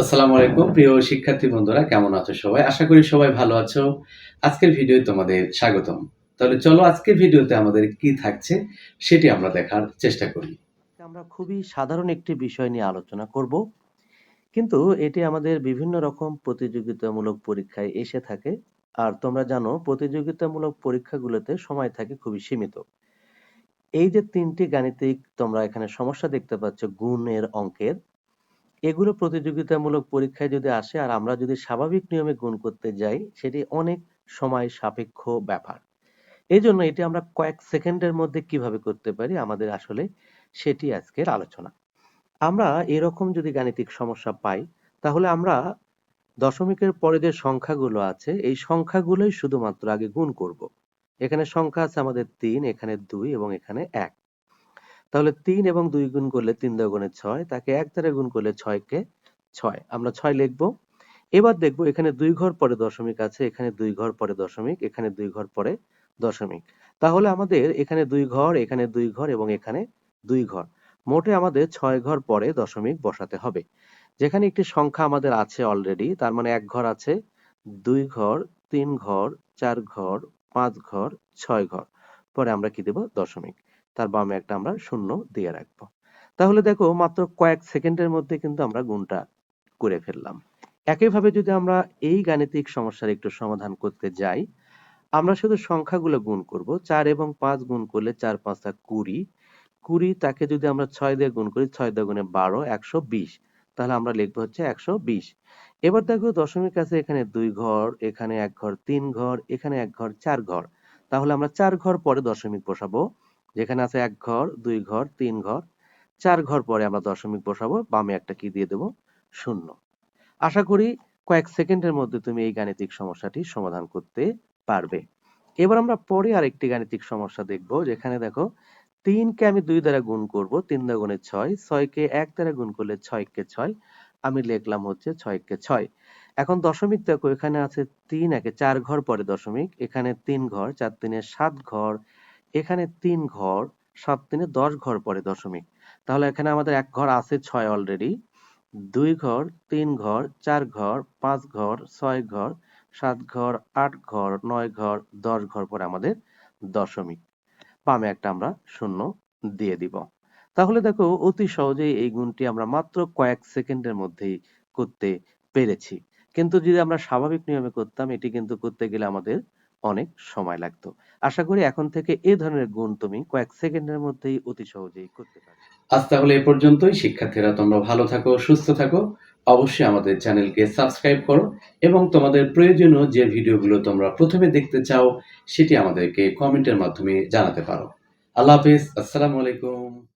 আসসালামু আলাইকুম, প্রিয় শিক্ষার্থী বন্ধুরা, কেমন আছো সবাই? আশা করি সবাই ভালো আছো। আজকের ভিডিও তোমাদের স্বাগতম। তাহলে চলো আজকের ভিডিওতে আমাদের কি থাকছে সেটি আমরা দেখার চেষ্টা করি। আমরা খুবই সাধারণ একটি বিষয় নিয়ে আলোচনা করব। কিন্তু এটি আমাদের বিভিন্ন রকম প্রতিযোগিতামূলক পরীক্ষায় এসে থাকে। আর তোমরা জানো, প্রতিযোগিতামূলক পরীক্ষাগুলোতে সময় থাকে খুবই সীমিত। এই যে তিনটি গাণিতিক তোমরা এখানে সমস্যা দেখতে পাচ্ছ, গুণের অঙ্কের। এগুলো প্রতিযোগিতামূলক পরীক্ষায় যদি আসে আর আমরা যদি স্বাভাবিক নিয়মে গুণ করতে যাই, সেটি অনেক সময় সাপেক্ষ ব্যাপার। এই জন্য এটি আমরা কয়েক সেকেন্ডের মধ্যে কীভাবে করতে পারি আমাদের আসলে সেটি আজকের আলোচনা। আমরা এরকম যদি গাণিতিক সমস্যা পাই, তাহলে আমরা দশমিকের পরে যে সংখ্যাগুলো আছে, এই সংখ্যাগুলোই শুধুমাত্র আগে গুণ করব। এখানে সংখ্যা আছে আমাদের তিন, এখানে দুই এবং এখানে এক। তাহলে তিন এবং দুই গুণ করলে তিন দগুণে ছয়, তাকে এক দ্বারা গুণ করলে ছয়কে ছয়। আমরা ছয় লিখব। এবার দেখব এখানে দুই ঘর পরে দশমিক আছে, এখানে দুই ঘর পরে দশমিক, এখানে দুই ঘর পরে দশমিক। তাহলে আমাদের এখানে দুই ঘর, এখানে দুই ঘর এবং এখানে দুই ঘর। মোটে আমাদের ছয় ঘর পরে দশমিক বসাতে হবে। যেখানে একটি সংখ্যা আমাদের আছে অলরেডি তার মানে এক ঘর আছে, দুই ঘর, তিন ঘর, চার ঘর, পাঁচ ঘর, ছয় ঘর। পরে আমরা কি দেব? দশমিক। তার বামে একটা আমরা শূন্য দিয়ে রাখব। তাহলে দেখো মাত্র কয়েক সেকেন্ডের মধ্যে কিন্তু আমরা গুণটা করে ফেললাম। একইভাবে যদি আমরা এই গাণিতিক সমস্যার একটু সমাধান করতে যাই, আমরা শুধু সংখ্যাগুলো গুণ করব। চার এবং পাঁচ গুণ করলে চার পাঁচটা কুড়ি। কুড়ি তাকে যদি আমরা ছয় দিয়ে গুণ করি, ছয় দিয়ে গুণে বারো, একশো বিশ। তাহলে আমরা লিখব হচ্ছে একশো বিশ। এবার দেখো দশমিক আছে এখানে দুই ঘর, এখানে এক ঘর, তিন ঘর, এখানে এক ঘর, চার ঘর। তাহলে আমরা চার ঘর পরে দশমিক বসাবো। যেখানে আছে এক ঘর, দুই ঘর, তিন ঘর। চার ঘর পরে আমরা দশমিক বসাবো, বামে একটা কি দিয়ে দেবো? শূন্য। আশা করি কয়েক সেকেন্ডের মধ্যে তুমি এই গাণিতিক সমস্যাটি সমাধান করতে পারবে। এবার আমরা পরে আরেকটি গাণিতিক সমস্যা দেখব, যেখানে দেখো তিনকে আমি দুই দ্বারা গুণ করব, তিন দ্বারা ছয়, ছয়কে এক দ্বারা গুণ করলে ছয়কে ছয়, আমি লিখলাম হচ্ছে ছয়কে ছয়। এখন দশমিক দেখো, এখানে আছে তিন একে চার ঘর পরে দশমিক, এখানে তিন ঘর, চার তিনে সাত ঘর, এখানে তিন ঘর, সাত তিনে দশ ঘর পরে দশমিক। তাহলে এখানে আমাদের এক ঘর আছে ছয় অলরেডি দুই ঘর, তিন ঘর, চার ঘর, পাঁচ ঘর, ছয় ঘর, সাত ঘর, আট ঘর, নয় ঘর, দশ ঘর পরে আমাদের দশমিক। বামে একটা আমরা শূন্য দিয়ে দিব। তাহলে দেখো, অতি সহজেই এই গুণটি আমরা মাত্র কয়েক সেকেন্ডের মধ্যেই করতে পেরেছি। কিন্তু যদি আমরা স্বাভাবিক নিয়মে করতাম, এটি কিন্তু করতে গেলে আমাদের অনেক সময় লাগতো। আশা করি এখন থেকে এই ধরনের গুণ তুমি কয়েক সেকেন্ডের মধ্যেই অতি সহজেই করতে পারবে। আজ তাহলে এ পর্যন্তই। শিক্ষার্থীরা, তোমরা ভালো থাকো, সুস্থ থাকো। অবশ্যই আমাদের চ্যানেলকে সাবস্ক্রাইব করো এবং তোমাদের প্রয়োজনীয় যে ভিডিওগুলো তোমরা প্রথমে দেখতে চাও, সেটি আমাদেরকে কমেন্টের মাধ্যমে জানাতে পারো। আল্লাহ হাফিজ। আসসালামু আলাইকুম।